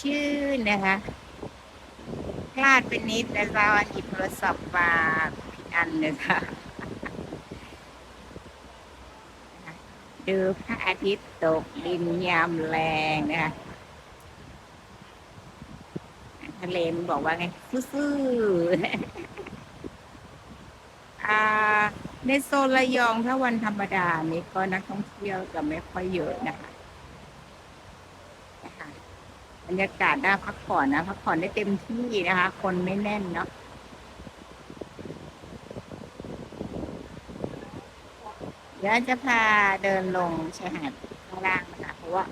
ชื่นนะคะพลาดไปนิดนะจ๊ะหยิบโทรศัพท์มาผิดอันเลยค่ะดูพระอาทิตย์ตกดินยามแรงนะคะทะเลมันบอกว่าไงซื่อๆอ่าในโซนระยองถ้าวันธรรมดานี้ก็นักท่องเที่ยวจะไม่ค่อยเยอะนะคะนะคะ รรยากาศน่าพักผ่อนนะพักผ่อนได้เต็มที่นะคะ คนไม่แน่นเนาะเดี๋ยวจะพาเดินลงชายหาดข้างล่างนะคะเพราะว่า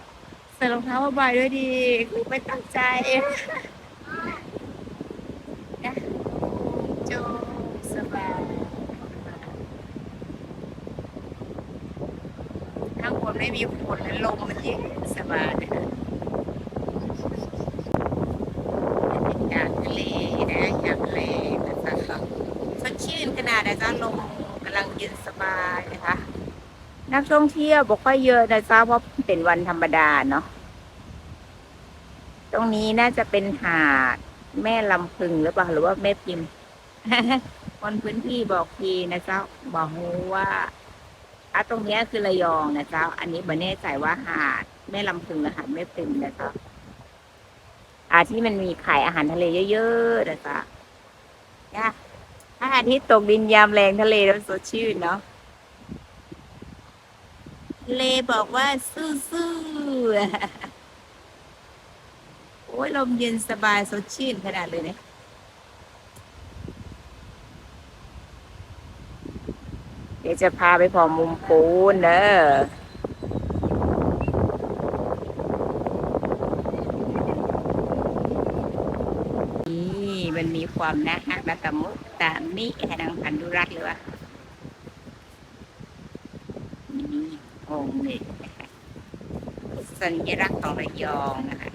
ใส่รองเท้าผ้าใบด้วยดีคือไม่ตั้งใจนะโจสบายข้างบนไม่มีฝนและลมมันเย็นสบายนะคะบรรยากาศทะเลนะยามแรงนะคะสดชื่นขนาดนะจ๊ะลมกำลังเย็นสบายนะคะ นักท่องเที่ยวบอกว่าเยอะนะจ๊ะเพราะเป็นวันธรรมดาเนาะตรงนี้น่าจะเป็นหาดแม่ลำพึงหรือเปล่าหรือว่าแม่พิมคนพื้นที่บอกทีนะจ๊ะบอกว่าอะตรงนี้คือระยองนะเจ้าอันนี้บ่แน่ใจว่าหาดแม่ลำพึงหรือหาดแม่พึงนะเจ้าอาที่มันมีขายอาหารทะเลเยอะๆนะจ้าเนี่ยถ้าอาทิตย์ตกดินยามแรงทะเลแล้วสดชื่นเนาะ เลบอกว่าสู้ๆ โอ้ยลมเย็นสบายสดชื่นขนาดเลยเนี่ยเดี๋ยวจะพาไปพอมุมปูนเด้อนี่มันมีความน่าฮักและตะมุตะมิให้นางพันธุรัตน์เลยวะนี่ องค์หนึ่งนะคะสัญลักษณ์ของระยองนะคะ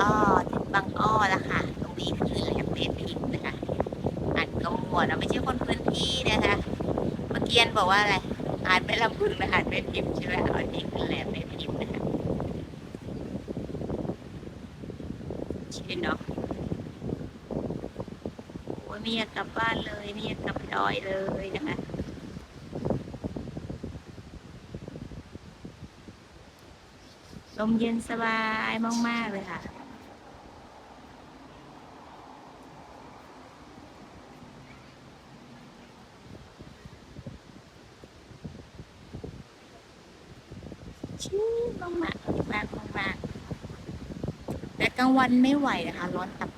อ้อถึงบางอ้อแล้วค่ะ ตรงนี้คือแหลมเบพินนะคะอ่านก็มัวนะไม่ใช่คนพื้นที่นะคะเมื่อกี้อันบอกว่าอะไรอ่านไม่ลำพึงนะอ่านไม่พิมพ์ใช่ไหมอ๋อนี่คือแหลมไม่พิมพ์นะคะชื่อเนาะโอ้ย ไม่อยากกลับบ้านเลยไม่อยากกลับดอยเลยนะคะลมเย็นสบายมาก ๆ เลยค่ะ ชื่นมากมากมากมากๆแต่กลางวันไม่ไหวนะคะ ร้อนตับ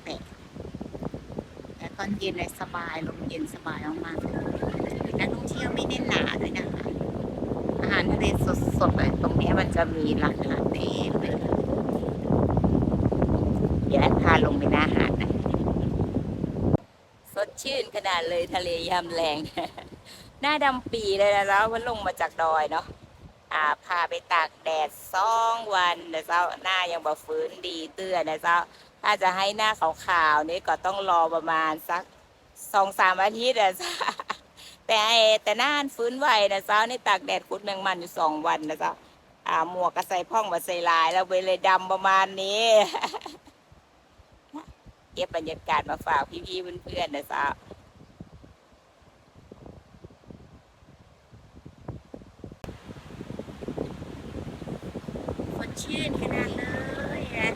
ตอนเย็นเลยสบายลมเย็นสบายมากๆนักท่องเที่ยวไม่ได้หนาด้วยนะคะ อาหารทะเลสดๆเลยตรงนี้มันจะมีร้านอาหารเต็มเลยเดี๋ยวแอดพาลงไปหน้าหาดนะสดชื่นขนาดเลยทะเลยามแรง หน้าดำปีเลยนะแล้วมันลงมาจากดอยเนาะอ่าพาไปตากแดดสองวันนะเจ้าหน้ายังบ่ฟื้นดีเตื้อนะเจ้า ถ้าจะให้หน้าขาวๆนี่ก็ต้องรอประมาณสักสองสามอาทิตย์นะจ้าแต่แต่น้านฟื้นไวนะเจ้านี่ตากแดดคุดแมงมันอยู่สองวันนะเจ้าอ่าหมวกก็ใส่พ่องมาใส่ลาย แล้วไปเลยดำประมาณนี้เก็บบรรยากาศมาฝากพี่ๆเพื่อนๆนะเจ้าสดชื่นขนาดเลยอะ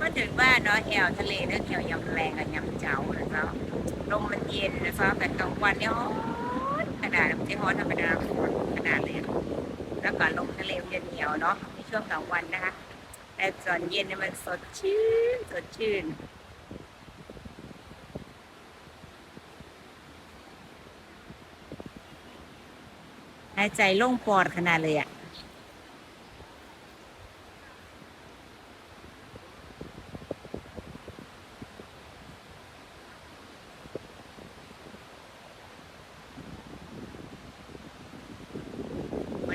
ก็ ถึงบ้านเนาะแอวทะเลเรื่อแอวยำแรงกับยำเจ้านะเจ้าลมมันเย็นนะเจ้าแต่กลางวันเนี่ยร้อนขนาดม่ใช่ร้อนธรรมดานขนาดเลยแล้วก็ลมทะเลมันจะเหนียวเนาะในช่วงกลางวันนะคะ แต่ตอนเย็นเนี่ยมันสดชื่นสดชื่นหายใจโล่งปอดขนาดเลยอะ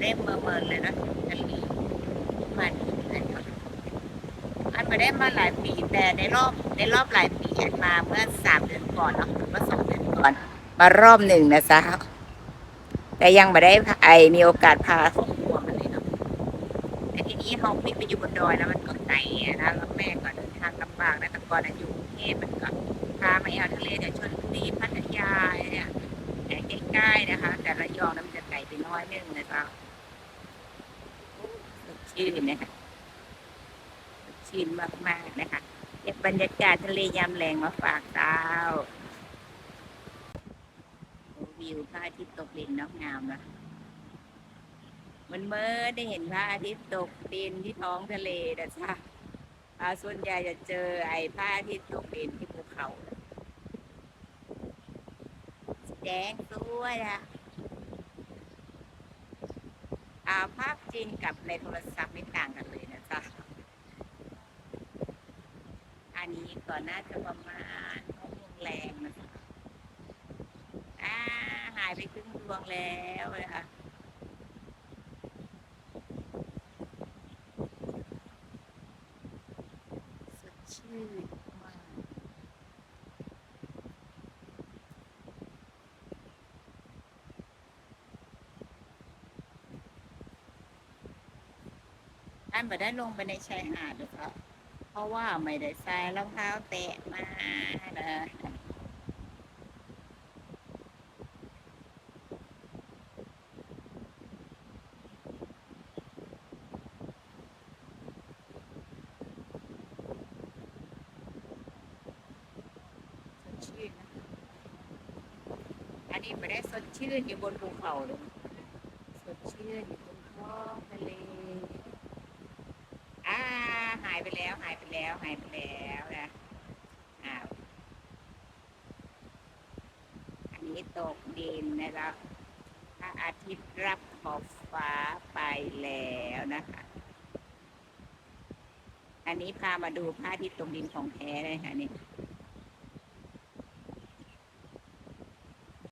ไม่ได้เมินเมินเลยนะทะเลมันอันม่ได้มาหลายปีแต่ในรอบในรอบหลายปีอันมาเมื่อสามเดือนก่อนเนาะหรือว่าสองเดือนก่อน มารอบหนึ่งนะจ๊ะแต่ยังไม่ได้ไอมีโอกาสพาครอบครัวมาเลยเนาะแต่ทีนี้เขาไม่ไปอยู่บนดอยแล้วมันก็ไกลนะแล้วแม่ก็เดินทางลำบากนะแต่ก่อนอะอยู่กรุงเทพมันก็พามาเอาทะเลเนี่ยชลบุรีพัทยาเนี่ยแต่ใกล้ๆนะคะ แต่ระยองนั้นมันจะไกลไปน้อยนึงนะคะสด ชื่นนะคะชื่นมากๆนะคะเก็บบรรยากาศทะเลยามแรงมาฝากดาววิวพระอาทิตย์ตกดินเนอกงามนะมันเมื่อได้เห็นพระอาทิตย์ตกดินที่ท้องทะเลนะจ๊ะส่วนใหญ่จะเจอไอ้พระอาทิตย์ตกดินที่ภูเขา แดงสวยอะ ภาพจริงกับในโทรศัพท์ไม่ต่างกันเลยนะจ๊ะ อันนี้ก่อนน่าจะประมาณหกโมงแรงนะจ๊ะอ่าหายไปครึ่งดวงแล้วนะคะสดชื่นมาก ท่านบ่ได้ลงไปในชายหาดหรือเปล่าเพราะว่าไม่ได้ใส่รองเท้าแตะมานะสดชื่นนะอันนี้ไม่ได้สดชื่นอยู่บนภูเขาเลยสดชื่นอยู่บนท้องทะเล อ่าหายไปแล้ว หายไปแล้ว หายไปแล้วนะอ้าวอันนี้ตกดินนะครับพระอาทิตย์รับขอบฟ้าไปแล้วนะคะ อันนี้พามาดูพระอาทิตย์ตกดินของแท้เลยค่ะนี่